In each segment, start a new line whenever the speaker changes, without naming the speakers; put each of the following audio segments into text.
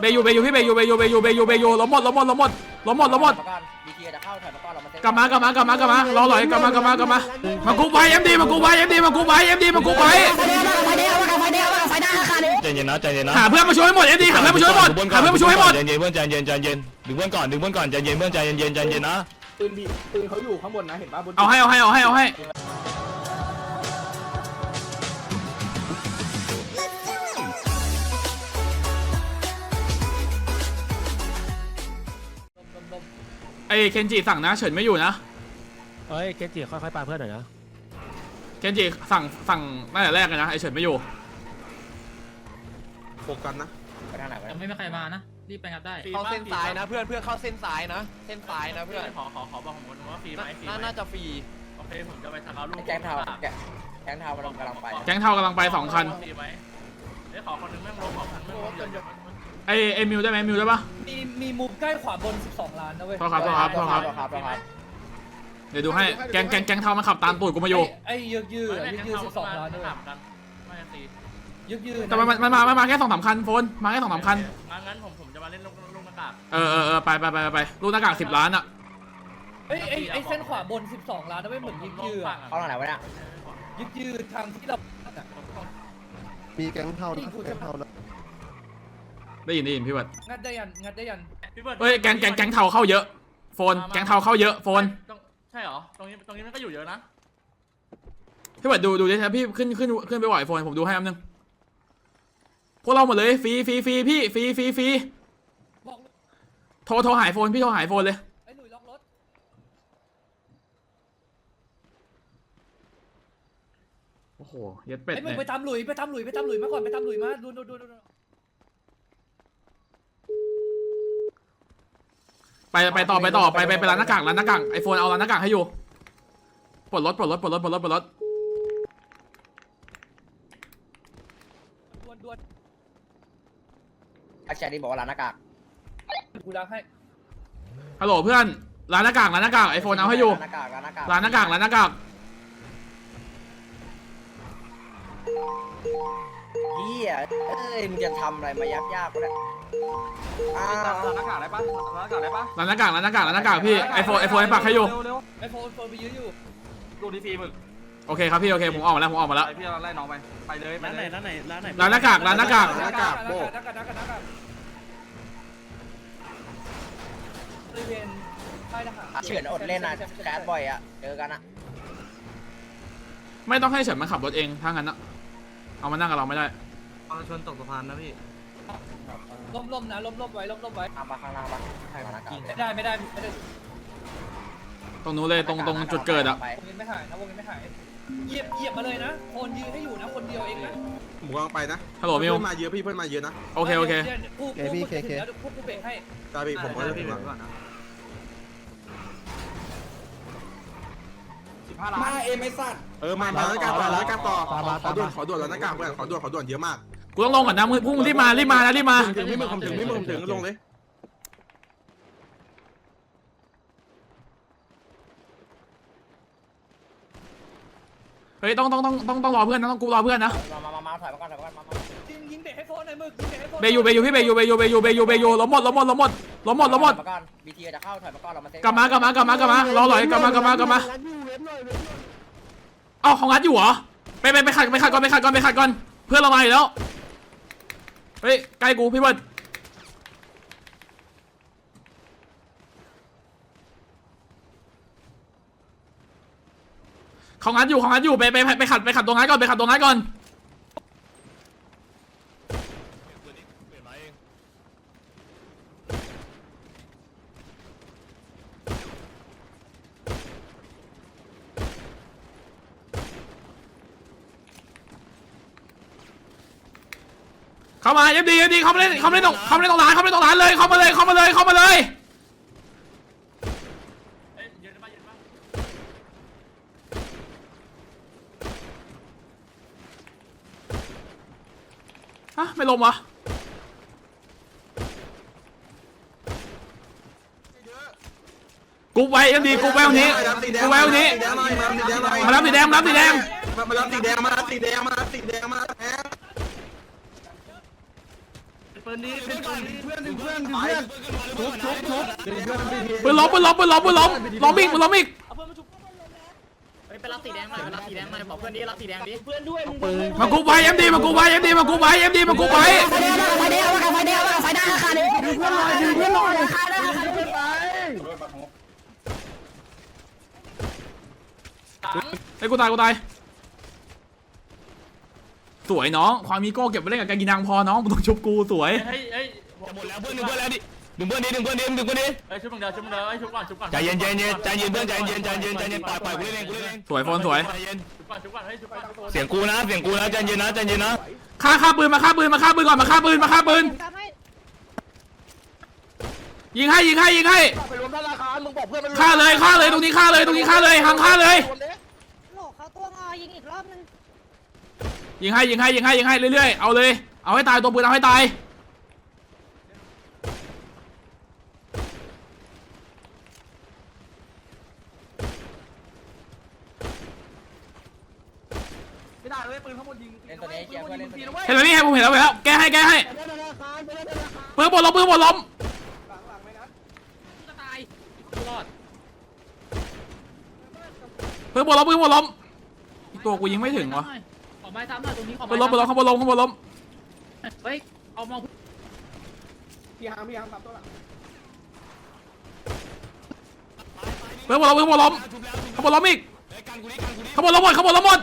เบยูเบยูพี่เบยูเบยูเบยูเบยูเบยูล้มหมดล้มหมดล้มหมดล้มหมดล้มหมด
มาก่อนบีทีจะเข้าถอยมาก่อนเรามาเซ็ต
กลับมากลับมากลับมากลับมารอหน่อยกลับมากลับมากลับมามากุ๊กไว้เอ็มดีมากุ๊กไว้เอ็มดีมากุ๊กไว้เอ็มดีมากุ๊กไว้
ใจเย็นนะใจเย็นนะ
หาเพื่อนมาช่วยให้หมดเอ็มดีหาเพื่อนมาช่วยให้หมดหาเพื่อนมาช่วยให้หมด
ใจเย็นเพื่อนใจเย็นใจเย็นดึงเพื่อนก่อนดึงเพื่อนก่อนใจเย็นเพื่อนใจเย็นใจเย็นใจเย็นนะ
ปืนบีปืนเขาอยู่ข้างบนนะเห็นป่ะบน
เอาให้เอาให้เอาให้เอาให้ ไอ้เคนจิสั่งนะเฉินไม่อยู่นะ
เฮ้ยเกจิค่อยๆปาเพื่อนหน่อยนะ
เคนจิสั่งสั่งตั้งแต่แรกเลยนะไอ้เฉินไม่อยู่
โฟกัสนะ
ไปทางไหนวะ
ยังไม่มีใครมานะ รีบไปงัดได้
เข้าเส้นซ้ายนะเพื่อนเพื่อนเข้าเส้นซ้ายนะ เส้นซ้ายนะเพื่อน
ขอขอขอบอกผมว่าฟรีไหมฟรี
น่า
ไหม
น่าจะฟรี
โอเคผมจะไปสักการลูก
แก๊งเทาแก๊งแก๊งเทามันกำลังไป
แก๊งเทากำลังไปสองคัน
ฟรีไหมเดี๋ยวขอคนนึงแม่งลงของคันแม่งลงเดี๋ยว
ไอ้ไอ้มิวได้ไหมมิวได้ปะ
มีมีมุมใกล้ขวาบน 12 ล้านนะเว้ย
โทษครับโทษครับโทษครับ
ครับครับ
เดี๋ยวดูให้แก๊งแก๊งแก๊งเทามันขับตามตูดกูมาอยู่
ไอ้ยืดยืด
ไม่
ยื
แม่
ด
ง
ยืด
เข้า
สิบสองล้านนะเว้ย
ถามกันไม่ตี
ยืดยืด
แต่มันมันมันมามันมาแค่สองสามคันโฟนมาแค่สองสามคัน
งั้นงั้นผมผมจะมาเล่นลูกลูกหน้ากาก
เออเออเออไปไปไปไปไปรูปหน้ากากสิบล้านอะ
เฮ้ยไอ้ไอ้เส้นขวาบน 12 ล้านนะเว้ยเหมือนยืดยืด
เข้าทางไหนวะเนี่ย
ยืดยืดทางที่เรา
มีแก๊งเท่านะแก๊งเท่านะ
ได้ยินได้ยินพี่เบิร์ด
งัดได้ยันงัดได้ยัน
พี่เบิร์ด
เฮ้ยแก๊งแก๊งแก๊งเทาเข้าเยอะ โฟนแก๊งเทาเข้าเยอะโฟน
ใช่เหรอ ตรงนี้ตรงนี้มันก็อยู่เยอะนะ
พี่เบิร์ดดูดูดิครับพี่ขึ้นขึ้นขึ้นไปไหวโฟนผมดูให้อันนึงพวกเราหมดเลยฟรีฟรีฟรีพี่ฟรีฟรีฟรี
บอก
โทรโทรหายโฟนพี่โทรหายโฟนเลย
ไอ้หนุ่ยล็อกรถ
โอ้โหเย็ดเป็ด
ไอ้มึ
เนี่
ง
ย
ไปตามหลุยไปตามหลุยไปตามหลุยมาก่อนไปตามหลุยมาดูดูดูดู
ไปไปต่อไปต่อไปไปไปร้านหน้ากากร้านหน้ากากไอโฟนเอาร้านหน้ากากให้อยู่ปลดรถปลดรถปลดรถปลดรถปลดรถ
ดวนดวน
อาจารย์ดีบอกว่าร้านหน้ากาก
กูดังให้
ฮัลโหลเพื่อนร้านหน้ากากร้านหน้ากากไอโฟนเอาให้อยู่
ร้านหน้ากากร้านหน้ากาก
ร้านหน้ากากร้านหน้ากาก
เฮียเอ้ยมึงจะทำอะไรมายักยากกูเนี่ยอ้าว
ร้านหน้ากากได้ปะร้านหน้ากากได้ปะ
ร้านหน้ากากร้านหน้ากากร้านหน้ากากพี่ไอโฟนไอโฟนให้ปักให้อยู่
เร็ว
ไอ้โฟนโฟนไปยืดอยู่
ดูทีฟีมึง
โอเคครับพี่โอเคผมออกมาแล้วผมออกมาแล้ว
ไปพี่เราไล่น้องไป ไปเลยไปเลย
ร้านไหนร้านไหน
ร้านหน้ากากร้านหน้ากาก
หน้ากากหน้ากากหน้ากากหน้ากากหน้ากากบริเวณค่ายทหาร
เฉือนอดเล่นนะแคสบ่อยอะเจอกันอะ
ไม่ต้องให้เฉินมาขับรถเองถ้างั้นอะเอามานั่งกับเราไม่ได้
เอาชนตกสะพานนะพี่
ล้มล้มนะล้มล้มไว้ล้มล้มไว้
ตามมาข้างล่างปะร้านหน้ากาก
ไม่ได้ไม่ได้ไม่ได้
ตรงนู้นเลยตรงตรงจุดเกิดอะ
วงเงินไม่หายนะวงเงินไม่หายเหยียบเหยียบมาเลยนะ คนยืนให้อยู่นะคนเดียวเองนะ
ผมกำลังไปนะ
ฮัลโหลมิว
เพื่อนมาเยอะพี่เพื่อนมาเยอะนะ
โอเคโอเค
ดี๋ยวดี๋ยวกูกูกูจะถึงแล้วเดี๋ยวกูกูเบรกให้
ตาพี่ผมก็จะถึงแล้ว
มาเอ็มไอสัตว์
เออมามาแล้วกันต่อแล้วกันต่อขอด่วนขอด่วนแล้วหน้ากากเพื่อนขอด่วนขอด่วนเยอะมาก
กูต้องลงก่อนนะมึงพุ่งรีบมารีบมานะรีบมา
ถึงพี่มึงผมถึงพี่มึงผมถึงลงเลย
เฮ้ยต้องต้องต้องต้องต้องรอเพื่อนนะต้องกูรอเพื่อนนะ
มามามามาถอยมาก่อนถอยมาก่อนมามา
ยิงยิงเบรกให้โฟนหน่อยมึงยิงเบรกให้โฟน
เบยูเบยูพี่เบยูเบยูเบยูเบยูเบยูล้มหมดล้มหมดล้มหมดล้มหมดล้มหมด
มาก่อนบีทีจะเข้าถอยมาก่อนเรามาเซ็ต
กลับมากลับมากลับมากลับมารอหน่อยกลับมากลับมากลับมาเอ้าของงัดอยู่เหรอไปไปไปขัดไปขัดก่อนไปขัดก่อนไปขัดก่อนเพื่อนเรามาอยู่แล้ว เฮ้ยใกล้กูพี่เบิร์ดเขางัดอยู่เขางัดอยู่ไปไปไปไปขัดไปขัดตรงงัดก่อนไปขัดตรงงัดก่อน เข้ามาเอฟดีเอฟดีเข้ามาเล่นเข้ามาเล่นตรงเข้ามาเล่นตรงร้านเข้ามาเล่นตรงร้านเลยเข้ามาเลยเข้ามาเลยเข้ามาเลย
เอ้ยยืนได้ปะยืนได้ปะ
ฮะไม่ลงวะกูไว้เอ็มดีกูไว้ตรงนี้กูไว้ตรงนี้มารับสีแดงมารับสีแดง
มารับสีแดงมารับสีแดงมารับสีแดงมารับแดง
ปืนปืนนี้เป็นปืนนี้
เพื่อนดึงเพื่อนดึงเพื่อนทุบทุบทุบดึงเพื่อนพี่ที
ปืนล้มปืนล้มปืนล้มปืนล้มล้มอีกปืนล้มอีก
ไปรับสีแดงหน่อยไปรับสีแดงหน่อยบอกเพื่อนดิรับสีแดงดิ
มากูไปเอ็มดีมากูไปเอ็มดีมากูไปเอ็มดีมากูไปไอ้ยกูตายกูตาย สวยน้อง ความมีโก้เก็บไว้เล่นกับการกินนางพอน้องมึงต้องชุบกูสวย
เฮ้ยเฮ้ย
จะหมดแล้วเพื่อนดึงเพื่อนแล้วดิดึงเพื่อนดิดึงเพื่อนดิดึงเพื่อนดิ
เฮ้ยชุบมึงเดียวชุบมึงเดียวเฮ้ยชุบก่อนชุบก่อน
ใจเย็นใจเย็นใจเย็นเพื่อนใจเย็นใจเย็นใจเย็นปล่อยปล่อยกูเล่นเองกูเล่นเอง
สวยโฟนสวย
ใจเย็น
ชุบก่อนชุบก่อนเฮ้ยชุบก่อน
เสียงกูนะเสียงกูนะใจเย็นนะใจเย็นนะ
ฆ่าฆ่าปืนมาฆ่าปืนมาฆ่าปืนก่อนมาฆ่าปืนมาฆ่าปืนยิงให้ยิงให้ยิงให้
ไปรวมธนาคารมึงบอกเพื่อนมัน
ฆ่าเลยฆ่าเลยตรงนี้ฆ่าเลยตรงนี้ฆ่าเลยหังฆ่าเลย
โหลเขาตัวงอยิงอีกรอบนึง
ยิงให้ยิงให้ยิงให้ยิงให้เรื่อยๆ เอาเลย เอาให้ตายตัวปืนเอาให้ตาย
ไม่ได้เลยปืนข้างบนยิง
เล่นตัวนี้เกียร์เพื่อนเล่นตัวนี้
เห็นไหมพี่ให้ผมเห็นแล้วเห็นแล้ว แก้ให้แก้ให้ปืนบนล้มปืนบนล้มปืนบนล้มปืนบนล้มอีกตัวกูยิงไม่ถึงวะ
ขอไม้ซ้ำหน่อยตรงนี้ขอ
ปืนล้มปืนล้มข้างบนล้มข้างบนล้ม
เฮ้ยเอามอง
พี่หางพี่หางตามตัวหลัง
ปืนบนล้มปืนบนล้มข้างบนล้มอีกข้างบนล้มหมดข้างบนล้มหมด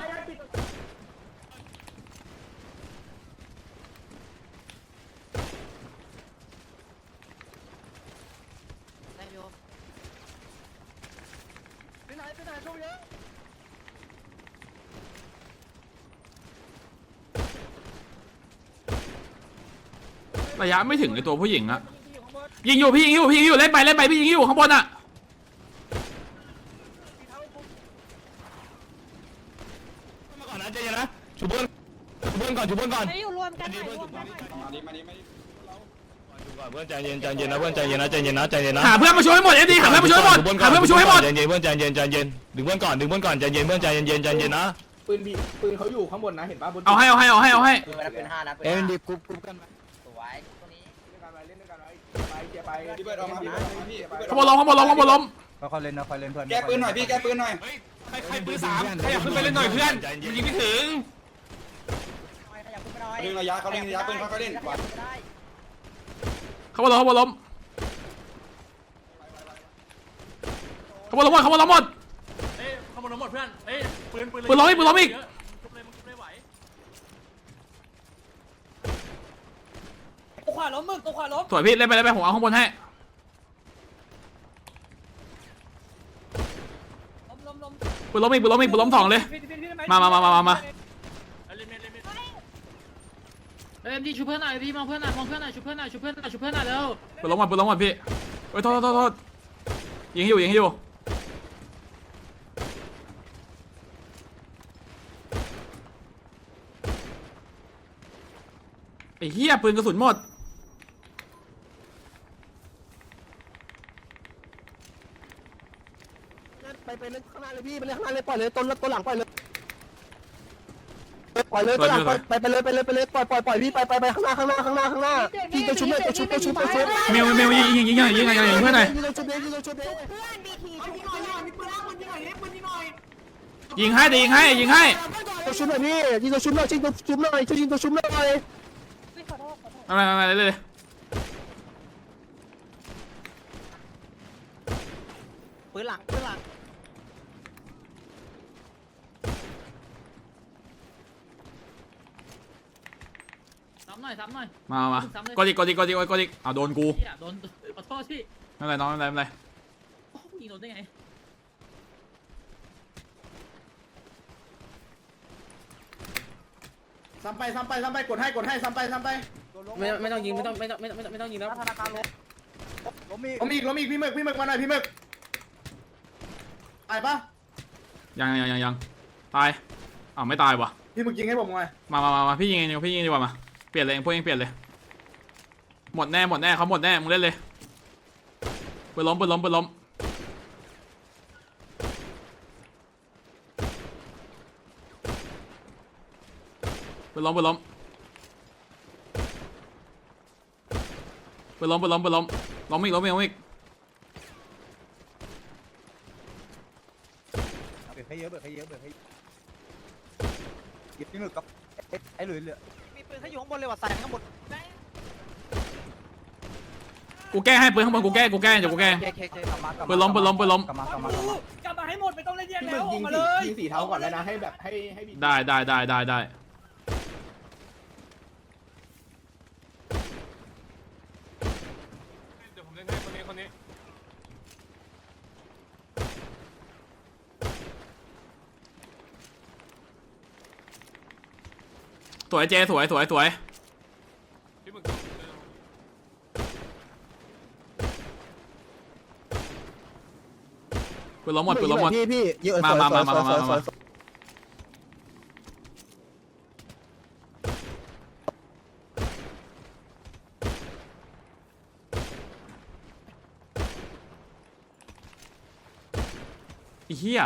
ไปไหนไปไหนช่วงนี้
ระยะไม่ถึงไอตัวผู้หญิงอะยิงอยู่พี่ยิงอยู่พี่ยิงอยู่เล่นไปเล่นไปพี่ยิงอยู่ข้างบนอะ
มาก่อนนะใจเย็นนะชูเพื่อนชูเพื่อนก่อนชูเพื่อนก่อน
ไม่อยู่รวมกันหน่อยรวมกันหน่อย
เพื่อนใจเย็นใจเย็นนะเพื่อนใจเย็นนะใจเย็นนะใจเย็นนะ
หาเพื่อนมาช่วยให้หมดเอ็ดีหาเพื่อนมาช่วยให้หมดหาเพื่อนมาช่วยให้หมด
ใจเย็นเพื่อนใจเย็นใจเย็นดึงเพื่อนก่อนดึงเพื่อนก่อนใจเย็นเพื่อนใจเย็นใจเย็นนะ
ปืนบีปืนเขาอยู่ข้างบนนะเห็นป่ะบน
เอาให้เอาให้เอาให้เอาให้
ปืนไปแล้วปืนห้านะปืน
เอ็น
ห้า
ดีกรุ๊ปกรุ๊ปกัน
ส วยตัวนี้
เล่นด้วยกันไว้เล่นด้วยกันไว้ไปเกียร์ไปพี่เบิร์ดออกมาพี่พี่
ข้างบนล้มข้างบนล้มข้างบนล้ม
ค่อยเล่นนะค่อยเล่นเพื่อน
แก้ปืนหน่อยพี่แก้ปืนหน่อย
ใครใครปืนสามใครอยากขึ้นไปเล่นหน่อยเพื่อนยิงไม่ถึง
ขยับขึ้นไปหน่อย
เล่นระยะเขาเล่นระยะปืนเขาเขาเล่น
ขยับขึ้นไปได้
ข้างบนล้มข้างบนล้มข้างบนล้มหมดข้างบนล้มหมด
เฮ้ยขโมยหมดเพื่อนเฮ้ยปืนปืน
ปืนล้มอีกปืนล้มอีก
ชุบเลยมึงชุบเลยไหว
ตัว ขวาล้มมึกตัวขวาล้ม
สวยพี่เล่นไปเล่นไปผมเอาข้างบนให้
ล้มล้มล้ม
ปืนล้มอีกปืนล้มอีกปืนล้มสองเลย
พี่พี่พี่ได้ไห
มามามามามามา
เล่นเล่นเล่น
เอ็มดีชูเพื่อนหน่อยพี่มองเพื่อนหน่อยมองเพื่อนหน่อยชูเพื่อนหน่อยชูเพื่อนหน่อยชูเพื่อนหน่อยเร็ว
ปืนล้มหมดปืนล้มหมดพี่เฮ้ยโทษโทษโทษยิงให้อยู่ยิงให้อยู่ไอ้เหี้ยปืนกระสุนหมด
ไปไปเล่นข้างหน้าเลยพี่ไปเล่นข้างหน้าเลยปล่ อยเลยต้นต้นหลังปล่อยเลยปล่อยเลยต้นหลังไปไปเลยไปเลยไปเลยปล่อยปล่อยปล่อยพี่ไปไปไปข้างหน้าข้างหน้าข้างหน้าข้างหน้าพี่ตัวชุบเลยตัวชุบตัวชุบตัวชุบ
เมลเมลยิงยิงยิงยิงยิงยิงยิงเพื่อนหน่อย
ยิงตัวชุบเลยยิงตัวชุบเลย
เพื่อนบีทีช่วยหน่อยมีปืนล่างมันยิงหน่อยปืนยิงหน่อย
ยิงให้ดิยิงให้ยิงให้
ตัวชุบหน่อยพี่ยิงตัวชุบหน่อยยิงตัวชุบหน่อยช่วยยิงตัวชุบหน่อย
ไม่ขอโทษขอโทษ
มามามาเลยเลย
ปืนหลังปืนหลัง
ซ้ำหน่อยซ้ำหน่อย
มามากดอีกกดอีกกดอีกกดอีกเอาโดนกู
เฮียโดนขอโทษพี่
ไม่เป็นไรน้องไม่เป็นไรไม่เป็นไร
โอ้ยิงโดนได้ไง
ซ้ำไปซ้ำไปซ้ำไปกดให้กดให้ซ้ำไปซ้ำไป
ไม่ไม่ต้องยิงไม่ต้องไม่ต้องไม่ต้องไม่ต้องยิงแล้วธนาคารลบ
ล้มมี
ล้มอีกล้มอีกพี่หมึกพี่หมึกมาหน่อยพี่หมึกตายปะ
ยังยังยังยังตายอ้าวไม่ตายวะ
พี่หมึกยิงให้ผมหน่อย
มามามามาพี่ยิงเองดีกว่าพี่ยิงเองดีกว่ามาเปลี่ยนเลยเองพวกเองเปลี่ยนเลย หมดแน่หมดแน่เขาหมดแน่มึงเล่นเลยปืนล้มปืนล้มปืนล้มปืนล้มปืนล้มไปล้มไปล้มไปล้มล้มอีกล้มอีกล้มอีก
เบิกให้เยอะเบิกให้เยอะเบิกให้หยิบพี่หมึกกับไอ้หลุยเหลือ
ปืนเขาอยู่ข้างบนเลยว่ะใส่ข้างบน
กูแก้ให้ปืนข้างบนกูแก้กูแก้เดี๋ยวกูแก้
เคเคเคกลับมากลับ
ปืนล้มปืนล้มปืนล้ม
กลับมากลับมากลับมาก
ลับมาให้หมดไม่ต้องเล่นแยก
พี่
แล้
มึ
ว
ง
อ
ยิ
อกมา
สี
เลย
ยิงสีเท้าก่อนแล้วนะให้แบบให้ให้
ได้ได้ได้ได้ได้
ยวผมเล่นให้คนนี้คนนี้
ส วยเจสวยสวยสวย
พี่มึง
ปืนล้มหมดปืนล้มหมด
พี่พี่เยอะ
มามามามา
สวย
มา
สวยสวย
มา
สวย
ไอ้เหี้ย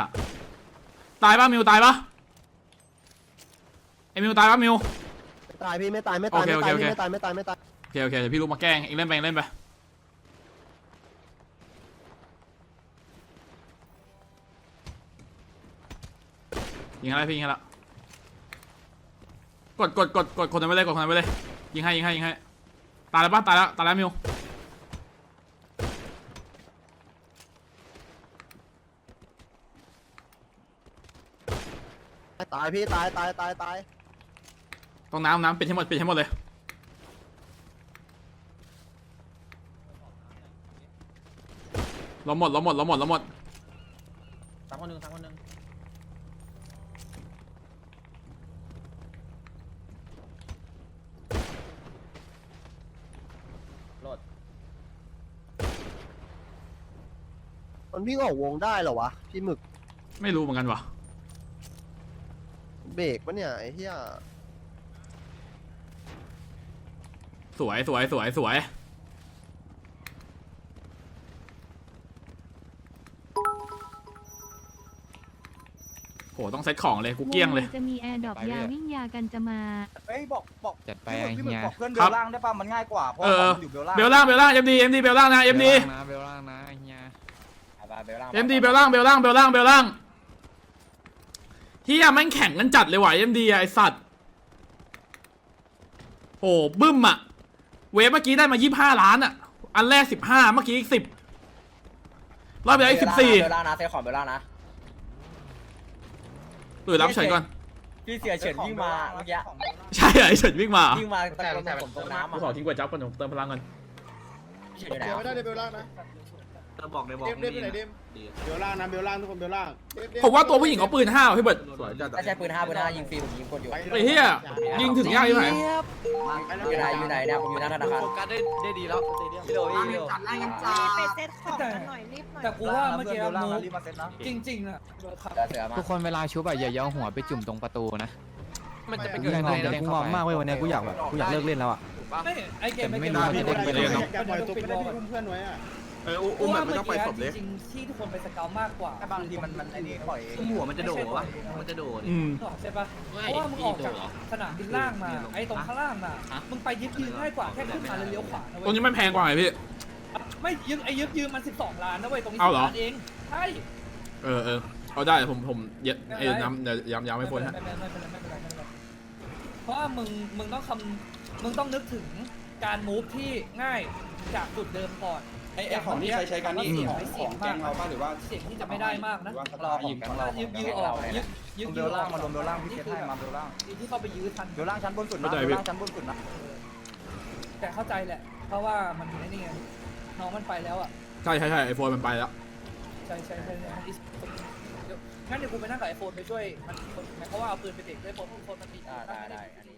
ตายปะมิวตายปะไอ้ มิวตายปะมิว
ไม่ตายพี่ไม่ตายไม่ตาย
โอเค
ไม่ตาย
โอเค
พี่ไม่ตายไม่ตายไม่ตาย
โอเคโอเคเดี๋ยวพี่ลุกมาแกล้งเองเล่นไปเองเล่นไปยิงอะไรพี่ยิงให้ละกดกดกดกดคนนั้นไปเลยกดคนนั้นไปเลยยิงให้ยิงให้ยิงให้ตายแล้วปะตายแล้วตายแล้วมิว
ตายพี่ตายตายตายตาย
ตรงน้ำน้ำปิดให้หมดปิดให้หมดเลยล้มหมดล้มหมดล้มหมดล้มหมด
สามคนหนึ่งสามคนหนึ่ง
มันวิ่งออกวงได้เหรอวะ พี่หมึก
ไม่รู้เหมือนกันวะ
เบรกปะเนี่ยไอ้เหี้ย
สวยสวยสวยสวยโหต้องเซ็ตของเลยกูเกลี้ยงเลย
จะมีแอร์ดรอปยาวิ่งยากันจะมา
เฮ้ยบอกบอก
จัดไป
พี่หมึก
เฮีย
บอกเพื่อนเบ
ครั
ล
บ
ล่างได้ป่ะมันง่ายกว่าเพราะ
เอ
ว่า
อ
ผมอยู่เบลล่าง
เบลล่างเบลล่างเอ็มดีเอ็มดีเบลล่างนะเอ็มดี
นะเบลล่างนะเฮีย
ไปเบลล่าง
เอ็มดีเบลล่างเบลล่างเบลล่างเบลล่างเฮียแม่งแข่งกันจัดเลยว่ะเอ็มดีไอสัตว์โอ้บึ้มอะ เวฟเมื่อกี้ได้มายี่ห้าล้านอะอันแรกสิบห้าเมื่อกี้อีกสิบรอบไปแล้วอีกสิบสี่
เบลล่างนะเซฟของเบลล่างนะ
ตื่นรับเฉยก่อน
พี่เสียเฉินวิ่งมาเมื่อกี้
ใช่เหรอไอเฉินวิ่งมา
วิ่งมาตะโกนผมตรงน้ำ
กู
อะ
ขอทิ้งก๋วยจั๊บก่อนผมเติมพลังก่อน
เฉินอยู่ไหน
เดี๋ยว
อะ
ไม่ได้เบลล่างนะ
บอกเลยบอก
เดมเดมไปไหนเดมเบลล่างนะเบลล่างทุกคนเบลล่าง
ผมว่าตัวผู้หญิงเขาปืนห้าวะพี่เบิร์ด
สวยจัด
ไม่ใช่ปืนห้าปืนห้ายิงฟรีผมยิงคนอยู่
ไอ้เหี้ย ยิงถึงยากอยู่ไหน
อยู่ไหนอยู่ไหนเนี่ยผมอยู่หน้าธนาคาร
โฟกัสได้ได้ดีแล้ว
พี่โดพี่โด
ไปเซ็ตของกันหน่อยรีบหน่อย
แต่กูว่าเมื่อกี้
เบลล่าง
มู
นะรีบมาเซ็ตนะ
จริงๆอะ
เสือเสือมา
ทุกคนเวลาชุบอะอย่าย่อหัวไปจุ่มตรงประตูนะมันจะไปเกิดอะไรนะ
กูงอมมากเว้ยวันนี้กูอยากแบบกูอยากเลิกเล่นแล้วอะ
ไม่ไอเกมไอเกม
พี่
มัน
ไม่
เป็น
ได้
เรื่อง
แกปล่อยตัวไปได้ที่เพื่อนไว้อะ เออ
กู
อุ้มแบ
ว่า
บไม่
เมื่อ
ต้องไป
กี้
ศพเลย
จริงๆที่ทุกคนไปสเกลมากกว่า
บางทีมันมันไอ้นี่ปล่อยเอง
หัวมันจะโดดวะมันจะโดดใช่ปะเพราะว่ามึงออกจากสนามบินล่างมาไอ้ตรงข้างล่างน่ะมึงไปยึดยืนง่ายกว่าแค่ขึ้นมาแล้วเลี้ยวขวานะ
ตรง
เว้ย
นี้มันแพงกว่าไงพี่
ไม่ยึดไอ้ยึดยืนมัน 12 ล้านนะเว้ยตรงนี้
เอาเหรอ
ล้านเองใช่
เออเออเอาได้ผมผมเยอะไอ้ย้ำเดี๋ยวย้ำย้ำไม่พ้นฮะ
ไม่เป็นไรไม่เป็นไรไม่เป็นไรไม่เป็นไรเพราะว่ามึงมึงต้องคำมึงต้องนึกถึงการมูฟที่ง่ายจากจุดเดิมก่อน
ไอ้ของที่ใช้ใช้กันนี่
เสี่ยง
ของ
ไม่
ข
เสี่ย
องง
มา
แก๊
ก
งเราป่ะหรือว่า
เสี่ยงที่จะไม่ได้มากนะ
รอผมกันรอ
ยึดยื้อออกยึดยึด
เบ
ยื้
ล
ออ
ล่า
องก
มารวมเบลล่างพี่เซตให้มาเบลล่าง
ที่เข้าไปยื้อทัน
เบลล่างชั้นบนสุดนะเบลล่างชั้นบนสุดนะ
แต่เข้าใจแหละ เพราะว่ามันอยู่ในนี่ไงน้องมันไปแล้วอะ
ใช่ใช่ใช่ไอโฟนมันไปแล้ว
ใช่ใช่ใช่ใช่มันดิสเดี๋ยวงั้นเดี๋ยวกูไปนั่งกับไอโฟนไปช่วยมันคนหมายความว่าเอาปืนไปเด็กด้วยโฟนโฟนมันมี
ได้ได้ได้อันนี้